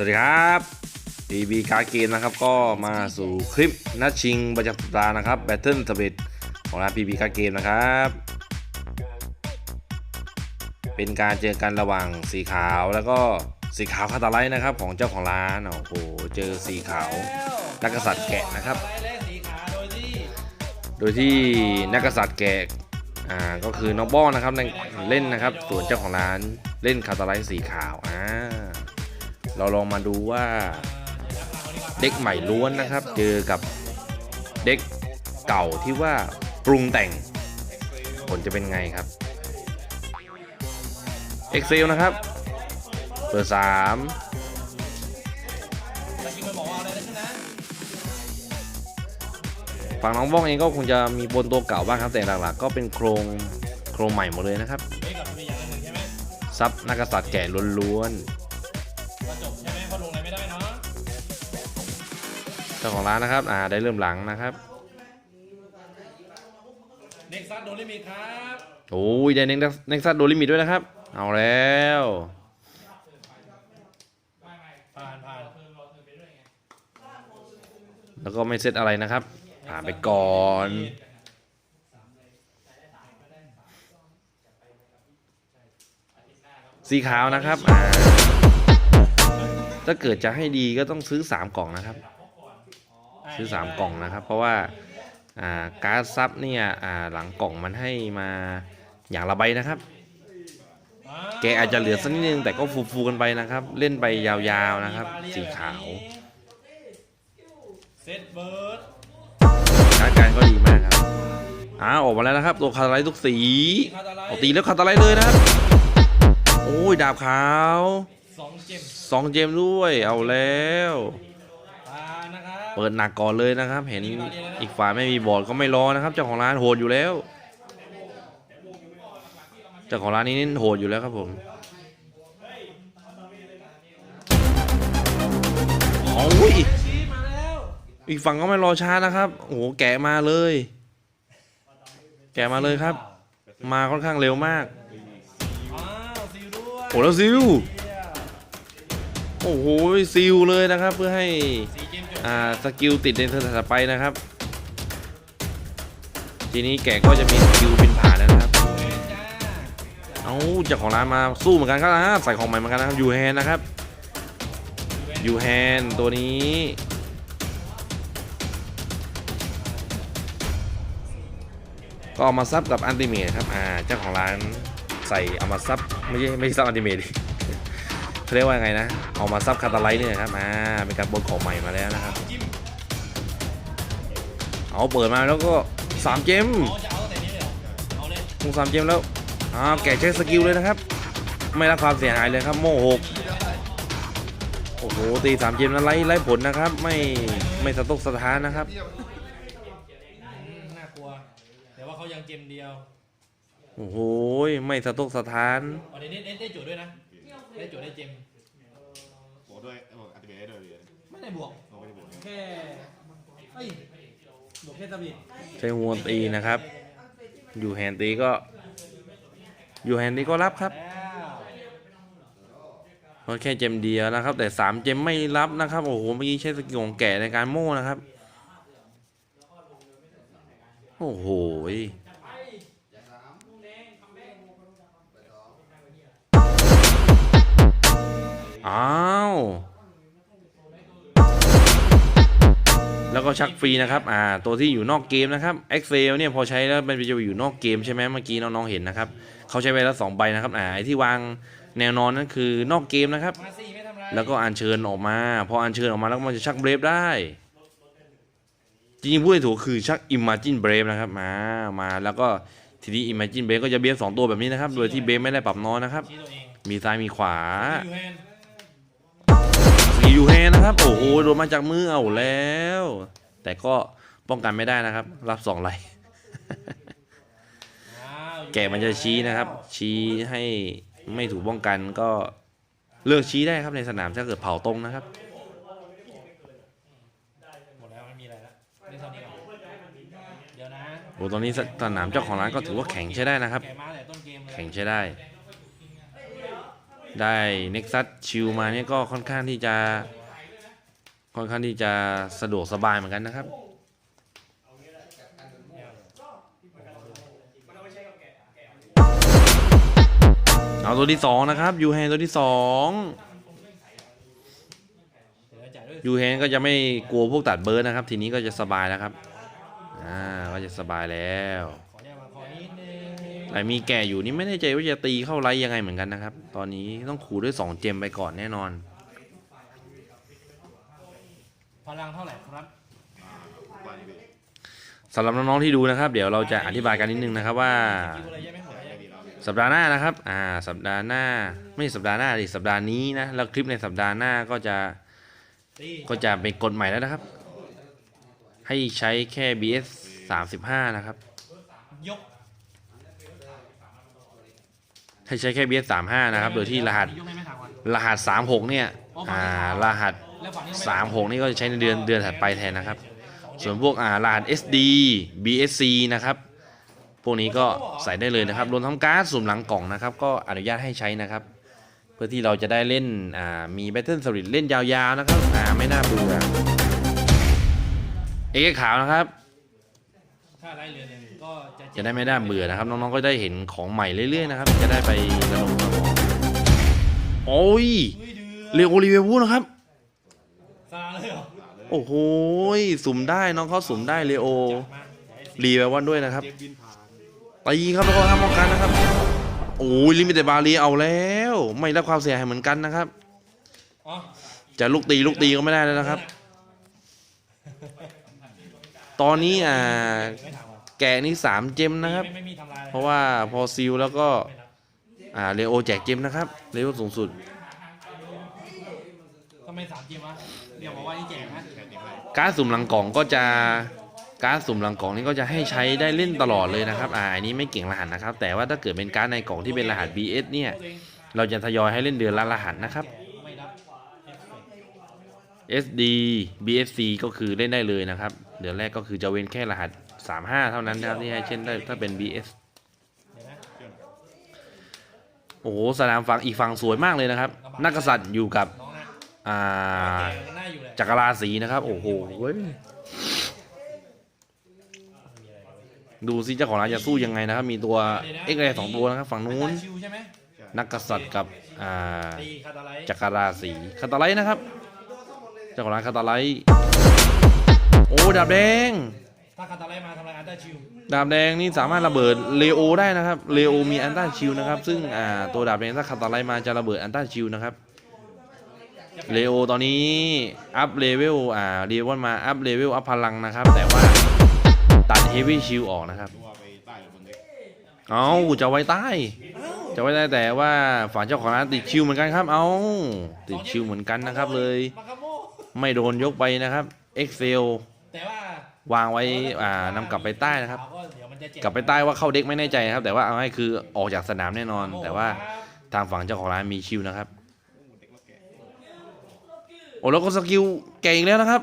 สวัสดีครับ BB การเกมนะครับก็มาสู่คลิปนัดชิงประจำสัปดาห์นะครับ Battle s p i t ของร้าน BB การเกมนะครับ เป็นการเจอกันระหว่างสีขาวแล้วก็สีขาวคาตาไลท์นะครับของเจ้าของร้านโอ้โหเจอสีขาวนักกษัตริย์แกะนะครับ โดยที่นักกษัตริย์แกะอ่าก็คือน้องบ้อนะครับเล่นนะครับส่วนเจ้าของร้านเล่นคาตาไลท์สีขาวอ่า เราลองมาดูว่าเด็กใหม่ล้วนนะครับ เจอกับเด็กเก่าที่ว่าปรุงแต่ง ผลจะเป็นไงครับ Excel นะครับ เบอร์สามฝั่งน้องบ้องเองก็คงจะมีบนตัวเก่าบ้างครับ แต่หลักๆก็เป็นโครงโครงใหม่หมดเลยนะครับ ซับนักษัตริย์แก่ล้วนก็ ไรไม่ได้เนาะๆเจ้าของร้านนะครับ อ่า ได้เริ่มหลังนะครับ เน็กซัสโดนลิมิตครับโอ้ยได้เน็กเน็กซัสโดนลิมิตด้วยนะครับ เอาแล้ว ผ่านผ่านแล้วก็ไม่เซตอะไรนะครับ ผ่านไปก่อน สีขาวนะครับอ่า ถ้าเกิดจะให้ดีก็ต้องซื้อ 3 กล่องนะครับ ซื้อ 3 กล่องนะครับ เพราะว่าอ่าการ์ดซับเนี่ยอ่าหลังกล่องมันให้มาอย่างละใบนะครับ แกอาจจะเหลือสักนิดนึงแต่ก็ฟูๆกันไปนะครับ เล่นไปยาวๆนะครับ สีขาวเซตเบิร์ดการดการก็ดีมากครับอ้าวออกมาแล้วนะครับ ตัวคาตาไลท์ทุกสีคาตาไลเอาตีแล้วคาตาไลท์เลยนะครับ โอ้ยดาบขาว สองเจมสองเจมด้วยเอาแล้วผ่านนะครับเปิดหนักก่อนเลยนะครับ เห็นอีกฝ่ายไม่มีบอร์ดก็ไม่รอนะครับเจ้าของร้านโหดอยู่แล้วเจ้าของร้านนี้นี่โหดอยู่แล้วครับผมโอ้ยชี้มาแล้วอีกฝั่งก็ไม่รอช้านะครับโอ้โหแกะมาเลย แกะมาเลยครับ มาค่อนข้างเร็วมาก อ้าวซิลด้วย โอ้แล้วซิลเหี้ย โอ้โหซิลเลยนะครับ เพื่อให้สี่เกมจบอ่าสกิลติดในเทิร์นถัดไปนะครับ ทีนี้แกก็จะมีสกิลเป็นผ่านแล้วนะครับเอาเจ้าของร้านมาสู้เหมือนกันครับนะใส่ของใหม่เหมือนกันนะครับยูแฮนนะครับยูแฮนตัวนี้ก็เอามาซับกับอันติเมทครับ อ่า เจ้าของร้านใส่เอามาซับไม่ใช่ไม่ใช่ซับอันติเมท เขาเรียกว่าไงนะ เอามาซับคาตาไลท์เนี่ยครับอ่าเป็นการบนของใหม่มาแล้วนะครับจิ้มเอาเปิดมาแล้วก็สามเจมอ๋อจะเอาตั้งแต่นี้เลยเหรอเอาเลยคงสามเจมแล้วอ้าวแกะใช้สกิลเลยนะครับ ไม่รับความเสียหายเลยครับ โม่หกโอ้โหตีสามเจมนั้นไล่ไล่ผลนะครับ ไม่ไม่สะตกสถานนะครับอืมน่ากลัวแต่ว่าเขายังเกมเดียวโอ้โหไม่สะตกสถานอ๋อเดี๋ยวนี้ได้ได้โจทย์ด้วยนะ ได้โจทย์ได้เจมบวกด้วยบอกอัติเมตได้ด้วยเหรียญไม่ได้บวกเราไม่ได้บวกนะแค่เอ้ยบวกแค่สบิดใช้หัวตีนะครับ อยู่แฮนด์ตีก็ อยู่แฮนด์ตีก็รับครับแล้วเพราะแค่เจมเดียวนะครับ แต่สามเจมไม่รับนะครับโอ้โหเมื่อกี้ใช้สกิลของแกะในการโม่นะครับ โอ้โห อ้าว แล้วก็ชักฟรีนะครับ อ่า ตัวที่อยู่นอกเกมนะครับ Excel เนี่ยพอใช้แล้วมันจะอยู่นอกเกมใช่ไหมเมื่อกี้น้องๆเห็นนะครับ เขาใช้ไปแล้วสองใบนะครับ อ่า ไอที่วางแนวนอนนั่นคือนอกเกมนะครับ แล้วก็อัญเชิญออกมา พออัญเชิญออกมาแล้วมันจะชักเบรฟได้ จริงๆพูดให้ถูกคือชัก Imagine Brave นะครับ มา มา แล้วก็ทีนี้ Imagine Brave ก็จะเบรฟสองตัวแบบนี้นะครับ โดยที่เบรฟไม่ได้ปรับน้อยนะครับ มีซ้ายมีขวา แฮนสียูแฮนนะครับ โอ้โหโดนมาจากมือเอาแล้ว แต่ก็ป้องกันไม่ได้นะครับ รับสองไลค์อ้าวแกะมันจะชี้นะครับ ชี้ให้ไม่ถูกป้องกันก็เลือกชี้ได้ครับในสนามถ้าเกิดเผาตรงนะครับหมดแล้วไม่มีอะไรแล้วเล่นเท่านี้ก่อนเดี๋ยวนะโอ้ตอนนี้สนามเจ้าของร้านก็ถือว่าแข็งใช้ได้นะครับแกะมาแต่ต้นเกมเลยแข็งใช้ได้ ได้เน็กซัสชิลมาเนี่ยก็ค่อนข้างที่จะ ค่อนข้างที่จะสะดวกสบายเหมือนกันนะครับ เอาตัวที่สองนะครับยูแฮนตัวที่สองยูแฮนก็จะไม่กลัวพวกตัดเบิร์ดนะครับ ทีนี้ก็จะสบายแล้วครับ อ่าก็จะสบายแล้วแต่มีแก่อยู่นี่ไม่แน่ใจว่าจะตีเข้าไลท์ยังไงเหมือนกันนะครับ ตอนนี้ต้องขู่ด้วย 2 เจมไปก่อนแน่นอน พลังเท่าไหร่ครับ กว่านี้พี่สำหรับน้องๆที่ดูนะครับ เดี๋ยวเราจะอธิบายกันนิดนึงนะครับว่า คิวอะไรเยอะไหมหัวเยอะดีแล้วพี่สัปดาห์หน้านะครับ อ่า สัปดาห์หน้า ไม่ใช่สัปดาห์หน้าดิสัปดาห์นี้นะ แล้วคลิปในสัปดาห์หน้าก็จะ ตีก็จะเป็นกฎใหม่แล้วนะครับ ให้ใช้แค่ BS 35 นะครับ ยกให้ใช้แค่ BS 35 นะครับ โดยที่รหัส ยกได้ไหมถามก่อนรหัส 36 เนี่ย อ่ารหัส แล้วฝั่งนี้ก็ไม่36นี่ก็จะใช้ในเดือนเดือนถัดไปแทนนะครับ ส่วนพวกอ่ารหัส SD BSC นะครับ พวกนี้ก็ใส่ได้เลยนะครับ รวมทั้งการ์ดสุ่มหลังกล่องนะครับ ก็อนุญาตให้ใช้นะครับ เพื่อที่เราจะได้เล่นอ่ามี Battle Solid เล่นยาวๆนะครับอ่าไม่น่าเบื่อเอกขาวนะครับจะได้ไม่น่าเบื่อนะครับ น้องๆก็ได้เห็นของใหม่เรื่อยๆนะครับ จะได้ไประดมกับของโอ้ยเรือเรียวโอลิเววูนะครับ เลยเหรอโอ้โหยสุ่มได้น้องเขาสุ่มได้เรโอจัดมาเดี๋ยวไอ้สิรีไววันด้วยนะครับเจมบินผ่านตีครับแล้วก็ห้ามป้องกันนะครับโอ้ยลิมิตบารีเอาแล้ว ไม่รับความเสียหายเหมือนกันนะครับอ๋อจะลูกตีลูกตีก็ไม่ได้แล้วนะครับ ตอนนี้อ่าไม่ถามก่อนแกะนี่สามเจมนะครับไม่ไม่มีทำลายเพราะว่าพอซิลแล้วก็ไม่รับอ่าเรโอแจกเจมนะครับเรโอสูงสุดทำ ไมสามเกมวะเดี๋ยวบอกว่านี่แจกนะแค่นี้ให้การดสุ่มหลังกล่องก็จะการดสุ่มหลังกล่องนี่ก็จะให้ใช้ได้เล่นตลอดเลยนะครับอ่าอันนี้ไม่เก่งรหัสนะครับ แต่ว่าถ้าเกิดเป็นการดในกล่องที่เป็นรหัส BS เนี่ยตัวเองเราจะทยอยให้เล่นเดือนละรหัสนะครับแกะไม่รับเอฟเฟกต์ SD BSC ก็คือเล่นได้เลยนะครับ เดือนแรกก็คือจะเว้นแค่รหัส 35 เท่านั้นนะครับที่ให้เช่นได้ถ้าเป็น BS เดี๋ยวนะโอ้โหสนามฝั่งอีกฝั่งสวยมากเลยนะครับ นักกษัตริย์อยู่กับน้ องนะอ่าแกะหน้าอยู่เลยจักรราศีนะครับ โอ้โหเว้ยมีอะไรวะดูซิเจ้าของร้านจะสู้ยังไงนะครับ มีตัว X เ a y สองตัวนะครับ ฝั่งนู้นชิวใช่ไหมนักกษัตริย์กับอ่าตีคาตาไลท์จักรราศีคาตาไลท์นะครับ เจ้าของร้านคาตาไลท์โอ้ดาบแดงถ้าคาตาไลท์มาทำลายอันเดอร์ชิวดาบแดงนี่สามารถระเบิดเลโอได้นะครับเลโอมีอันต้าชิลนะครับ ซึ่งอ่าตัวดาบแดงถ้าคาตาไลท์มาจะระเบิดอันต้าชิลนะครับ เลโอตอนนี้อัพเลเวลอ่าเรียกว่ามาอัพเลเวลอัพพลังนะครับ แต่ว่าตัดเฮฟวี่ชิลออกนะครับตัวไปใต้หรือบนเด็กเอาจะไว้ใต้ จะไว้ใต้แต่ว่าฝั่งเจ้าของร้านติดชิลเหมือนกันครับ เอาติดชิลเหมือนกันนะครับเลยมาคาโมไม่โดนยกไปนะครับ Excel แต่ว่าวางไว้อ่านำกลับไปใต้นะครับก็เดี๋ยวมันจะเจ็บกลับไปใต้ว่าเข้าเด็กไม่แน่ใจนะครับ แต่ว่าเอาให้คือออกจากสนามแน่นอน แต่ว่าทางฝั่งเจ้าของร้านมีชิลนะครับเด็กแล้วแก โอ้แล้วก็สกิลแก่อีกแล้วนะครับ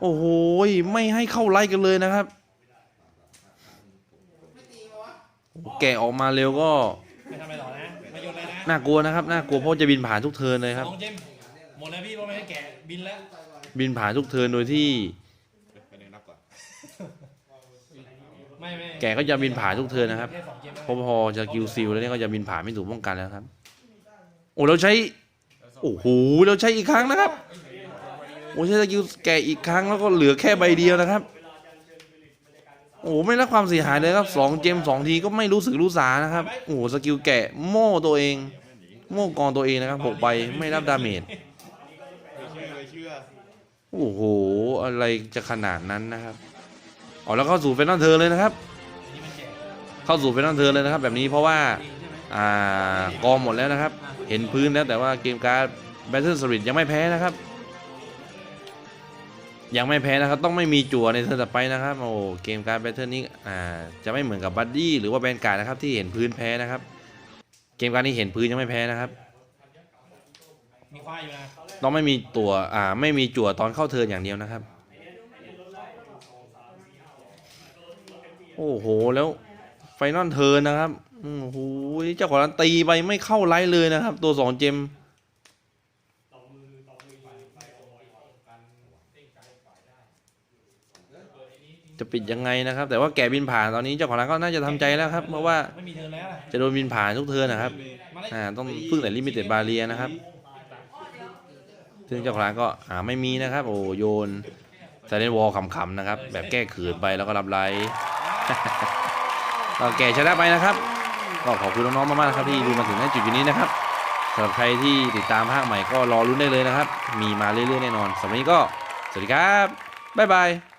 โอ้โหยไม่ให้เข้าไล่กันเลยนะครับแกะออกมาเร็วก็ไม่ทำอะไรต่อนะไม่โยนเลยนะน่ากลัวนะครับน่ากลัวเพราะจะบินผ่านทุกเทิร์นเลยครับสองเจมหมดแล้วพี่เพราะไม่ได้แกะบินแล้วบินผ่านทุกเทิร์นโดยที่ไปหนึ่งนับก่อนไม่ไม่แกะก็จะบินผ่านทุกเทิร์นนะครับแค่สองเกมพอพอจะกิลซิลแล้วเนี่ยก็จะบินผ่านไม่ถูกป้องกันแล้วครับ โอ้เราใช้ โอ้โหเราใช้อีกครั้งนะครับโอ้ใช้สกิลแกะอีกครั้งแล้วก็เหลือแค่ใบเดียวนะครับ โอ้ไม่รับความเสียหายเลยครับสองเจมสองทีก็ไม่รู้สึกรู้สานะครับ โอ้สกิลแกะโม่ตัวเอง โม่กองตัวเองนะครับหกใบไม่รับดาเมจโอ้โห อะไรจะขนาดนั้นนะครับอ๋อแล้วเข้าสู่เฟนนอลเทอเลยนะครับ เข้าสู่เฟนนอลเทอเลยนะครับ แบบนี้เพราะว่า อกองหมดแล้วนะครับ เห็นพื้นแล้วแต่ว่าเกมการ์ด Battle Spirit ยังไม่แพ้นะครับ ยังไม่แพ้นะครับ ต้องไม่มีจั่วในเทิร์นต่อไปนะครับโอ้เกมการ์ด Battle นี้อ่าจะไม่เหมือนกับบัดดี้หรือว่าแบนการ์ดนะครับที่เห็นพื้นแพ้นะครับ เกมการ์ดนี้เห็นพื้นยังไม่แพ้นะครับต้องไม่มีตัวอ่าไม่มีจั่วตอนเข้าเทิร์นอย่างเดียวนะครับ โอ้โหแล้วไฟนอลเทิร์นนะครับ อืมโอ้โหเจ้าของร้านตีไปไม่เข้าไลท์เลยนะครับ ตัวสองเจมจะปิดยังไงนะครับ แต่ว่าแกบินผ่านตอนนี้เจ้าของร้านก็น่าจะทำใจแล้วครับ เพราะว่าจะโดนบินผ่านทุกเทินนะครับอ่าต้องพึ่งแต่ลิมิเต็ดบาเรียนะครับซึ่งเจ้าของร้านก็อ่าไม่มีนะครับ โอ้โยนไซเลนวอลขำๆนะครับ แบบแก้ขืนไปแล้วก็รับไลท์ก็แก่ชนะไปนะครับ ก็ขอบคุณน้องๆมากๆครับที่ดูมาถึงในจุดนี้นะครับสำหรับใครที่ติดตามภาคใหม่ก็รอรุ้นได้เลยนะครับ มีมาเรื่อยๆแน่นอนสำหรับนี้ก็สวัสดีครับบ๊ายบาย